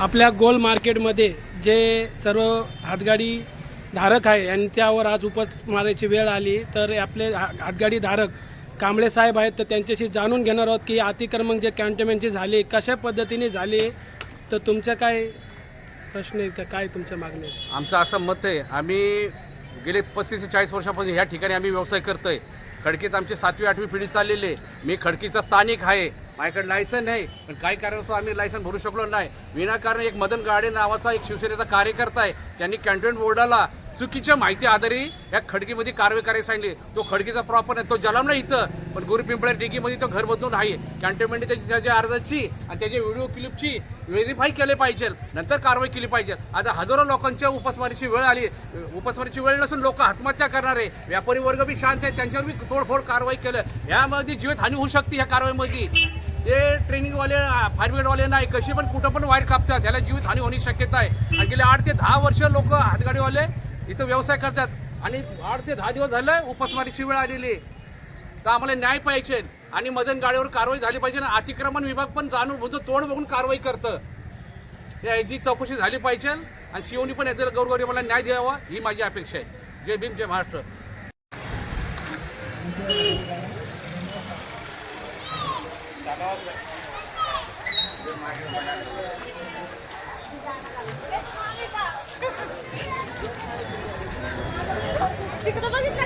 आपल्या गोल मार्केटमध्ये जे सर्व हातगाडी धारक आहे आणि त्यावर आज उपस मारायची वेळ आली तर आपले हा- हातगाडी धारक कांबळे साहेब आहेत तर त्यांच्याशी जाणून घेणार आहोत की अतिक्रमण जे कॅन्टोन्मेंटचे झाले कशा पद्धतीने झाले तर तुमच्या काय प्रश्न आहेत का? काय तुमच्या मागणी आहेत? आमचं असं मत आहे आम्ही गेले पस्तीस ते चाळीस वर्षापासून ह्या ठिकाणी आम्ही व्यवसाय करतोय. खडकीत आमची सातवी आठवी पिढी चाललेली आहे. मी खडकीचा स्थानिक आहे. माझ्याकडे लायसन आहे पण काही कारणास्तव आम्ही लायसन भरू शकलो नाही. विनाकारण एक मदन गाडे नावाचा एक शिवसेनेचा कार्यकर्ता आहे. त्यांनी कॅन्टोन्मेंट बोर्डाला चुकीच्या माहिती आधारे या खडकीमध्ये कारवाई करायला सांगितली. तो खडकीचा प्रॉपर आहे तो जलम नाही इथं. पण गुरुपिंपळ्या डिगीमध्ये तो घर बदलून आहे. कॅन्टोनमेंट त्याच्या अर्जाची आणि त्याच्या व्हिडिओ क्लिपची व्हेरीफाय केले पाहिजे. नंतर कारवाई केली पाहिजे. आता हजारो लोकांच्या उपासमारीची वेळ आली. उपासमारीची वेळ नसून लोक आत्महत्या करणार आहे. व्यापारी वर्ग बी शांत आहे. त्यांच्यावर बी तोडफोड कारवाई केलं. यामध्ये जीवित हानी होऊ शकते ह्या कारवाईमध्ये. ते ट्रेनिंगवाले फायर ब्रिगेडवाले नाही कशी पण कुठं पण वायर कापतात त्याला जीवित हानी होण्याची शक्यता आहे. आणि गेले आठ ते दहा वर्ष लोक हातगाडीवाले इथं व्यवसाय करतात. आणि आठ ते दहा दिवस झालं उपासमारीची वेळ आलेली आहे. तर आम्हाला न्याय पाहिजे. आणि मदन गाडीवर कारवाई झाली पाहिजे आणि अतिक्रमण विभाग पण जाणून बुजून तोंड बघून कारवाई करतं. याची चौकशी झाली पाहिजे आणि सीओनी पण येतील गौरवरी मला न्याय द्यावा ही माझी अपेक्षा आहे. जय भीम जय महाराष्ट्र. तिकडं बघितलं का?